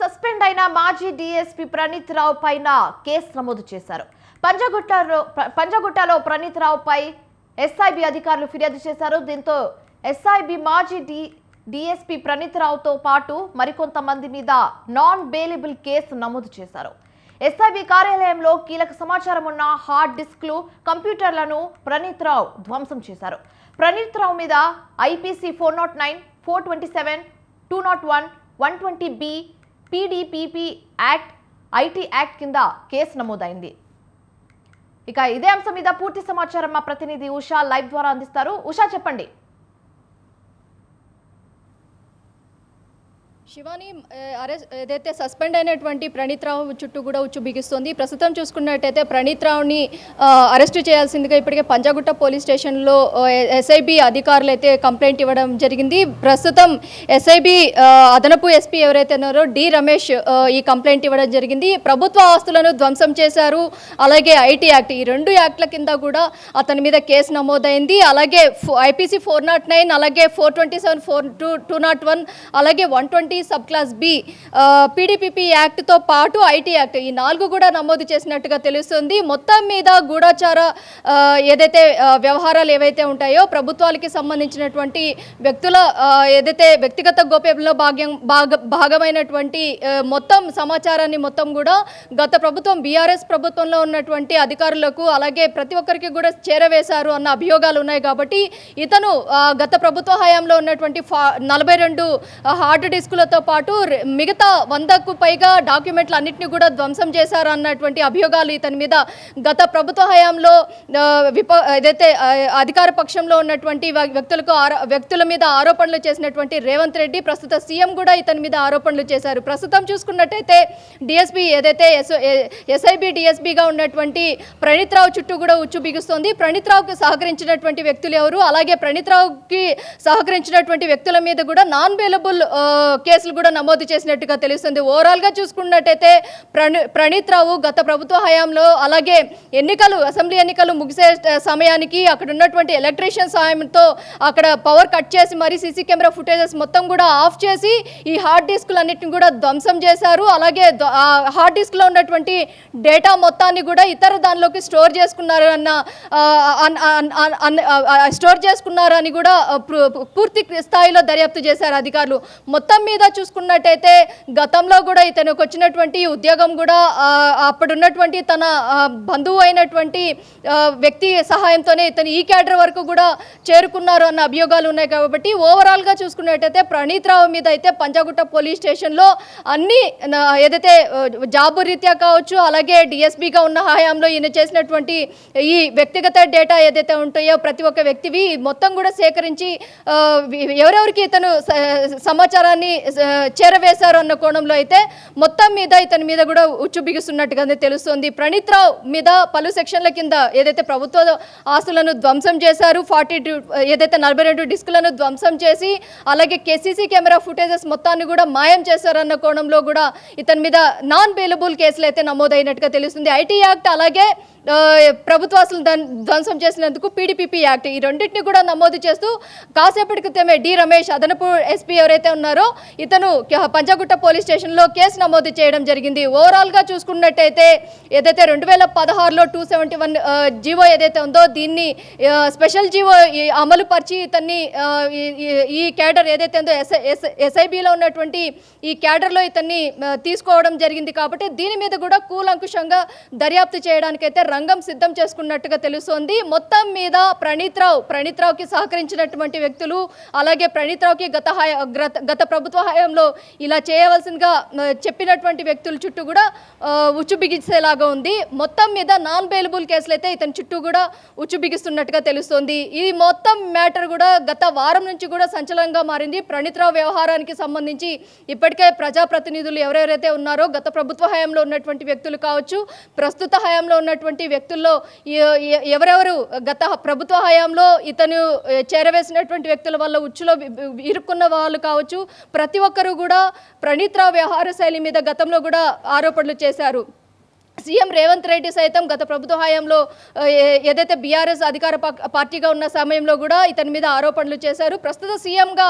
Suspend అయిన మాజీ DSP Praneeth రావు పైన కేసు నమోదు చేశారు. పంజగుట్టలో పంజగుట్టలో ప్రణీత్ రావుపై ఎస్ఐబి అధికారులు ఫిర్యాదు చేశారు. దీంతో ఎస్ఐబి మాజీ డి డిఎస్పీ ప్రణీత్ రావుతో పాటు మరికొంతమంది మీద నాన్ బెయిలబుల్ కేసు నమోదు చేశారు. ఎస్ఐబి కార్యాలయంలో కీలక సమాచారం ఉన్న హార్డ్ డిస్క్లు కంప్యూటర్లను ప్రణీత్ రావు ధ్వంసం చేశారు. ప్రణీత్ రావు మీద IPC four naught nine four twenty seven two naught one one twenty B PDPP act IT act కింద కేసు నమోదైంది. ఇక ఇదే అంశం మీద పూర్తి సమాచారం మా ప్రతినిధి ఉషా లైవ్ ద్వారా అందిస్తారు. ఉషా చెప్పండి. శివాని అరెస్ట్ ఏదైతే సస్పెండ్ అయినటువంటి ప్రణీత్ రావు చుట్టూ కూడా ఉచ్చు బిగిస్తోంది. ప్రస్తుతం చూసుకున్నట్టయితే ప్రణీత్ రావుని అరెస్ట్ చేయాల్సిందిగా ఇప్పటికే పంజాగుట్ట పోలీస్ స్టేషన్లో ఎస్ఐబి అధికారులు అయితే కంప్లైంట్ ఇవ్వడం జరిగింది. ప్రస్తుతం ఎస్ఐబి అదనపు ఎస్పీ ఎవరైతే ఉన్నారో డి రమేష్ ఈ కంప్లైంట్ ఇవ్వడం జరిగింది. ప్రభుత్వ ఆస్తులను ధ్వంసం చేశారు. అలాగే ఐటీ యాక్ట్ ఈ రెండు యాక్ట్ల కింద కూడా అతని మీద కేసు నమోదైంది. అలాగే ఐపీసీ ఫోర్ నాట్ నైన్ అలాగే four twenty seven four two two naught one అలాగే one twenty sub class B PDPP యాక్ట్తో పాటు ఐటీ యాక్ట్ ఈ నాలుగు కూడా నమోదు చేసినట్టుగా తెలుస్తుంది. మొత్తం మీద గూఢాచార ఏదైతే వ్యవహారాలు ఏవైతే ఉంటాయో ప్రభుత్వాలకి సంబంధించినటువంటి వ్యక్తుల ఏదైతే వ్యక్తిగత గోప్యంలో భాగ్యం భాగ భాగమైనటువంటి మొత్తం సమాచారాన్ని మొత్తం కూడా గత ప్రభుత్వం బీఆర్ఎస్ ప్రభుత్వంలో ఉన్నటువంటి అధికారులకు అలాగే ప్రతి ఒక్కరికి కూడా చేరవేశారు అన్న అభియోగాలు ఉన్నాయి కాబట్టి ఇతను గత ప్రభుత్వ హయాంలో ఉన్నటువంటి ఫా నలభై రెండు హార్డ్ డాక్యుమెంట్లతో పాటు మిగతా వందకు పైగా డాక్యుమెంట్లు అన్నింటినీ కూడా ధ్వంసం చేశారు అన్నటువంటి అభియోగాలు ఇతని మీద గత ప్రభుత్వ హయాంలో విప ఏదైతే అధికార పక్షంలో ఉన్నటువంటి వ్యక్తులకు ఆరో- వ్యక్తుల మీద ఆరోపణలు చేసినటువంటి రేవంత్ రెడ్డి ప్రస్తుత సీఎం కూడా ఇతని మీద ఆరోపణలు చేశారు. ప్రస్తుతం చూసుకున్నట్టయితే డిఎస్పీ ఏదైతే ఎస్ ఎస్ఐబి డిఎస్బిగా ఉన్నటువంటి ప్రణీత్ రావు చుట్టూ కూడా ఉచ్చు బిగుస్తోంది. ప్రణీత్రావుకి సహకరించినటువంటి వ్యక్తులు ఎవరు? అలాగే ప్రణీత్ రావుకి సహకరించినటువంటి వ్యక్తుల మీద కూడా నాన్ బెయిలబుల్ కేసులు కూడా నమోదు చేసినట్టుగా తెలుస్తుంది. ఓవరాల్గా చూసుకున్నట్టయితే ప్రణి ప్రణీత్ రావు గత ప్రభుత్వ హయాంలో అలాగే ఎన్నికలు అసెంబ్లీ ఎన్నికలు ముగిసే సమయానికి అక్కడ ఉన్నటువంటి ఎలక్ట్రీషియన్ సాయంతో అక్కడ పవర్ కట్ చేసి మరి సీసీ కెమెరా ఫుటేజెస్ మొత్తం కూడా ఆఫ్ చేసి ఈ హార్డ్ డిస్క్లు అన్నిటిని కూడా ధ్వంసం చేశారు. అలాగే హార్డ్ డిస్క్లో ఉన్నటువంటి డేటా మొత్తాన్ని కూడా ఇతర దానిలోకి స్టోర్ చేసుకున్నారు అన్న స్టోర్ చేసుకున్నారు అని కూడా పూర్తి స్థాయిలో దర్యాప్తు చేశారు అధికారులు. మొత్తం మీద చూసుకున్నట్టయితే గతంలో కూడా ఇతనికి వచ్చినటువంటి ఉద్యోగం కూడా అప్పుడున్నటువంటి తన బంధువు అయినటువంటి వ్యక్తి సహాయంతోనే ఇతను ఈ క్యాడర్ వరకు కూడా చేరుకున్నారు అన్న అభియోగాలు ఉన్నాయి కాబట్టి ఓవరాల్గా చూసుకున్నట్టయితే ప్రణీత్ రావు మీద అయితే పంజాగుట్ట పోలీస్ స్టేషన్లో అన్ని ఏదైతే జాబు రీత్యా కావచ్చు అలాగే డిఎస్బీగా ఉన్న హయాంలో ఈయన చేసినటువంటి ఈ వ్యక్తిగత డేటా ఏదైతే ఉంటాయో ప్రతి ఒక్క వ్యక్తివి మొత్తం కూడా సేకరించి ఎవరెవరికి ఇతను సమాచారాన్ని చేరవేశారు అన్న కోణంలో అయితే మొత్తం మీద ఇతని మీద కూడా ఉచ్చు బిగుస్తున్నట్టుగానే తెలుస్తుంది. ప్రణీత్ రావు మీద పలు సెక్షన్ల కింద ఏదైతే ప్రభుత్వ ఆస్తులను ధ్వంసం చేశారు ఫార్టీ ఏదైతే నలభై రెండు డిస్కులను ధ్వంసం చేసి అలాగే కేసీసీ కెమెరా ఫుటేజెస్ మొత్తాన్ని కూడా మాయం చేశారన్న కోణంలో కూడా ఇతని మీద నాన్ బెయిలబుల్ కేసులు అయితే నమోదైనట్టుగా తెలుస్తుంది. ఐటీ యాక్ట్ అలాగే ప్రభుత్వాసులు ధ్వంసం చేసినందుకు పీడీపీపీ యాక్ట్ ఈ రెండింటిని కూడా నమోదు చేస్తూ కాసేపటి క్రితమే డి రమేష్ అదనపు ఎస్పీ ఎవరైతే ఉన్నారో ఇతను క- పంజాగుట్ట పోలీస్ స్టేషన్లో కేసు నమోదు చేయడం జరిగింది. ఓవరాల్గా చూసుకున్నట్టయితే ఏదైతే రెండు వేల పదహారులో టూ సెవెంటీ వన్ జీవో ఏదైతే ఉందో దీన్ని స్పెషల్ జీవో అమలు పరిచి ఇతన్ని ఈ- క్యాడర్ ఏదైతే ఉందో ఎస్ ఎస్ఐబిలో ఉన్నటువంటి ఈ క్యాడర్లో ఇతన్ని తీసుకోవడం జరిగింది కాబట్టి దీని మీద కూడా కూలంకుషంగా దర్యాప్తు చేయడానికైతే రంగం సిద్ధం చేసుకున్నట్టుగా తెలుస్తోంది. మొత్తం మీద ప్రణీత్ రావు ప్రణీత్ సహకరించినటువంటి వ్యక్తులు అలాగే ప్రణీత్రావుకి గత గ్రత- గత ప్రభుత్వ సహాయంలో ఇలా చేయవలసిందిగా చెప్పినటువంటి వ్యక్తుల చుట్టూ కూడా ఉచ్చు బిగించేలాగా ఉంది. మొత్తం మీద నాన్ బెయిలబుల్ కేసులు అయితే ఇతని చుట్టూ కూడా ఉచ్చు బిగిస్తున్నట్టుగా తెలుస్తోంది. ఈ మొత్తం మ్యాటర్ కూడా గత వారం నుంచి కూడా సంచలనంగా మారింది. ప్రణీత్రావు వ్యవహారానికి సంబంధించి ఇప్పటికే ప్రజాప్రతినిధులు ఎవరెవరైతే ఉన్నారో గత ప్రభుత్వ హయాంలో ఉన్నటువంటి వ్యక్తులు కావచ్చు ప్రస్తుత హయాంలో ఉన్నటువంటి వ్యక్తుల్లో ఎవరెవరు గత ప్రభుత్వ హయాంలో ఇతను చేరవేసినటువంటి వ్యక్తుల వల్ల ఉచ్చులో ఇరుక్కున్న వాళ్ళు కావచ్చు ప్రతి ఒక్కరూ కూడా ప్రణీత్ వ్యవహార శైలి మీద గతంలో కూడా ఆరోపణలు చేశారు. సీఎం రేవంత్ రెడ్డి సైతం గత ప్రభుత్వ హయాంలో ఏదైతే బీఆర్ఎస్ అధికార పార్టీగా ఉన్న సమయంలో కూడా ఇతని మీద ఆరోపణలు చేశారు. ప్రస్తుత సీఎంగా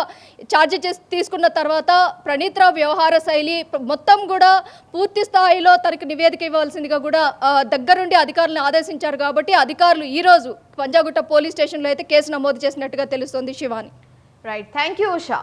ఛార్జ్ చేసి తీసుకున్న తర్వాత ప్రణీత్ వ్యవహార శైలి మొత్తం కూడా పూర్తి స్థాయిలో తనకు నివేదిక ఇవ్వాల్సిందిగా కూడా దగ్గరుండి అధికారులను ఆదేశించారు కాబట్టి అధికారులు ఈరోజు పంజాగుట్ట పోలీస్ స్టేషన్లో అయితే కేసు నమోదు చేసినట్టుగా తెలుస్తోంది Shivani. Right thank you Usha